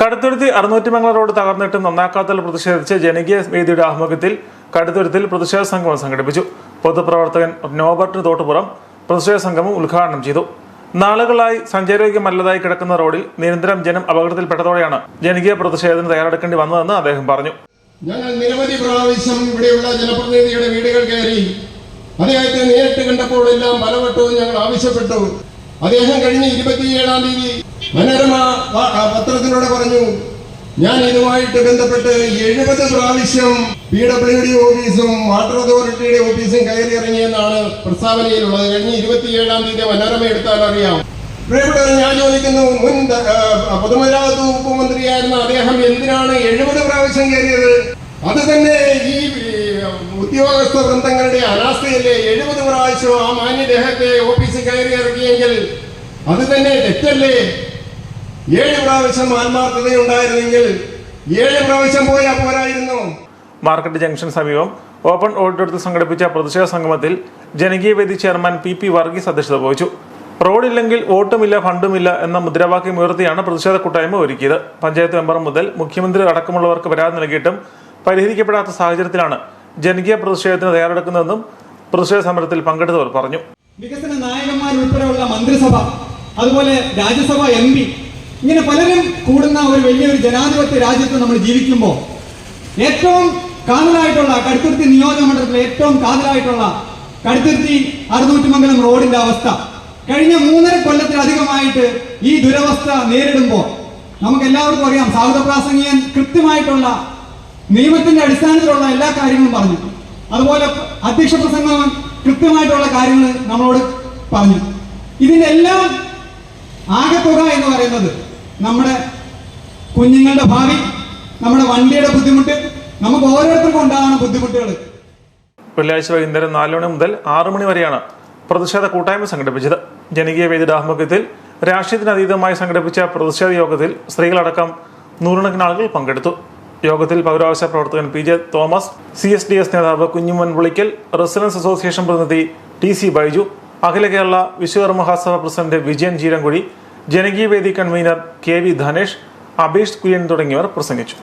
Kaduthuruthy അറുന്നൂറ്റിമംഗല road തകർന്നിട്ടും നന്നാക്കാത്തതിൽ പ്രതിഷേധിച്ച് ജനകീയ വേദിയുടെ ആഭിമുഖ്യത്തിൽ കടുത്തുരുത്തിൽ പ്രതിഷേധ സംഗമം സംഘടിപ്പിച്ചു. പൊതുപ്രവർത്തകൻ നോബർട്ട് തോട്ടുപുറം പ്രതിഷേധ സംഗമം ഉദ്ഘാടനം ചെയ്തു. നാളുകളായി സഞ്ചാരോഗ്യമല്ലതായി കിടക്കുന്ന റോഡിൽ നിരന്തരം ജനം അപകടത്തിൽപ്പെട്ടതോടെയാണ് ജനകീയ പ്രതിഷേധത്തിന് തയ്യാറെടുക്കേണ്ടി വന്നതെന്ന് അദ്ദേഹം പറഞ്ഞു. ഞങ്ങൾ നിരവധി പ്രാവശ്യം ഇവിടെയുള്ള ജനപ്രതിനിധിയുടെ വീടുകൾ കയറി അദ്ദേഹത്തെ നേരിട്ട് കണ്ടപ്പോഴെല്ലാം പലവട്ടവും ഞങ്ങൾ ആവശ്യപ്പെട്ടു. അദ്ദേഹം കഴിഞ്ഞ ഇരുപത്തിയേഴാം തീയതി മനോരമ പത്രത്തിലൂടെ പറഞ്ഞു ഞാൻ ഇതുമായിട്ട് ബന്ധപ്പെട്ട് എഴുപത് പ്രാവശ്യം പി ഡബ്ല്യു ഡി ഓഫീസും വാട്ടർ അതോറിറ്റിയുടെ ഓഫീസും കയറി ഇറങ്ങിയെന്നാണ് പ്രസ്താവനയിലുള്ളത്. കഴിഞ്ഞ ഇരുപത്തിയേഴാം തീയതി മനോരമ എടുത്താൽ അറിയാം. ഞാൻ ചോദിക്കുന്നു മുൻ പൊതുമരാമത്ത് വകുപ്പ് മന്ത്രിയായിരുന്ന അദ്ദേഹം എന്തിനാണ് എഴുപത് പ്രാവശ്യം കയറിയത്? അത് തന്നെ ഈ ഈ, ഉദ്യോഗസ്ഥ വൃന്ദങ്ങളുടെ അനാസ്ഥയല്ലേ? എഴുപത് പ്രാവശ്യം ആ മാന്യദേഹത്തെ ഓഫീസിൽ കയറി ഇറങ്ങിയെങ്കിൽ അത് തന്നെ തെറ്റല്ലേ? ഏഴ് പ്രാവശ്യം ആത്മാർത്ഥതയുണ്ടായിരുന്നെങ്കിൽ ഏഴ് പ്രാവശ്യം പോയാൽ പോരായിരുന്നു. മാർക്കറ്റ് ജംഗ്ഷൻ സമീപം ഓപ്പൺ ഓഡിറ്റോറിയത്തിൽ സംഘടിപ്പിച്ച പ്രതിഷേധ സംഗമത്തിൽ ജനകീയ വേദി ചെയർമാൻ പി പി വർഗീസ് അധ്യക്ഷത വഹിച്ചു. റോഡില്ലെങ്കിൽ വോട്ടുമില്ല ഫണ്ടുമില്ല എന്ന മുദ്രാവാക്യം ഉയർത്തിയാണ് പ്രതിഷേധ കൂട്ടായ്മ ഒരുക്കിയത്. പഞ്ചായത്ത് മെമ്പർ മുതൽ മുഖ്യമന്ത്രി അടക്കമുള്ളവർക്ക് പരാതി നൽകിയിട്ടും പരിഹരിക്കപ്പെടാത്ത സാഹചര്യത്തിലാണ് ജനകീയ പ്രതിഷേധത്തിന് തയ്യാറെടുക്കുന്നതെന്നും പ്രതിഷേധ സമരത്തിൽ പങ്കെടുത്തവർ പറഞ്ഞു. വികസന നായകന്മാർ ഉൾപ്പെടെയുള്ള മന്ത്രിസഭ അതുപോലെ രാജ്യസഭ എം പി ഇങ്ങനെ പലരും കൂടുന്ന ഒരു വലിയൊരു ജനാധിപത്യ രാജ്യത്ത് നമ്മൾ ജീവിക്കുമ്പോൾ ഏറ്റവും കാതലായിട്ടുള്ള കടുത്തുരുത്തി നിയോജക മണ്ഡലത്തിലെ ഏറ്റവും കാതലായിട്ടുള്ള കടുത്തുരുത്തി അറുന്നൂറ്റിമംഗലം റോഡിന്റെ അവസ്ഥ. കഴിഞ്ഞ മൂന്നര കൊല്ലത്തിലധികമായിട്ട് ഈ ദുരവസ്ഥ നേരിടുമ്പോൾ നമുക്ക് എല്ലാവർക്കും അറിയാം പ്രാസംഗികൻ കൃത്യമായിട്ടുള്ള നിയമത്തിന്റെ അടിസ്ഥാനത്തിലുള്ള എല്ലാ കാര്യങ്ങളും പറഞ്ഞു. അതുപോലെ അധ്യക്ഷ പ്രസംഗം കൃത്യമായിട്ടുള്ള കാര്യങ്ങൾ നമ്മളോട് പറഞ്ഞു. ഇതിന്റെ എല്ലാം ആകെത്തുക എന്ന് പറയുന്നത് നമ്മുടെ കുഞ്ഞുങ്ങളുടെ ഭാവി നമ്മുടെ വണ്ടിയുടെ ബുദ്ധിമുട്ട് നമുക്ക് ഓരോരുത്തർക്കും ഉണ്ടാകുന്ന ബുദ്ധിമുട്ടുകൾ വെള്ളിയാഴ്ച വൈകുന്നേരം നാല് മണി മുതൽ ആറു മണി വരെയാണ് പ്രതിഷേധ കൂട്ടായ്മ സംഘടിപ്പിച്ചത്. ജനകീയ വേദിയുടെ ആഭിമുഖ്യത്തിൽ രാഷ്ട്രീയത്തിന് അതീതമായി സംഘടിപ്പിച്ച പ്രതിഷേധ യോഗത്തിൽ സ്ത്രീകളടക്കം നൂറുകണക്കിന് ആളുകൾ പങ്കെടുത്തു. യോഗത്തിൽ പൗരാവകാശ പ്രവർത്തകൻ P J Thomas C S D S നേതാവ് കുഞ്ഞുമൻ പുളിക്കൽ റെസിഡൻസ് അസോസിയേഷൻ പ്രതിനിധി T C Baiju Akhila Kerala Vishwakarma Mahasabha president Vijayan Jeerankuzhi Janakeeya Vedi convener K V Dhanesh Abeesh Kurian തുടങ്ങിയവർ പ്രസംഗിച്ചു.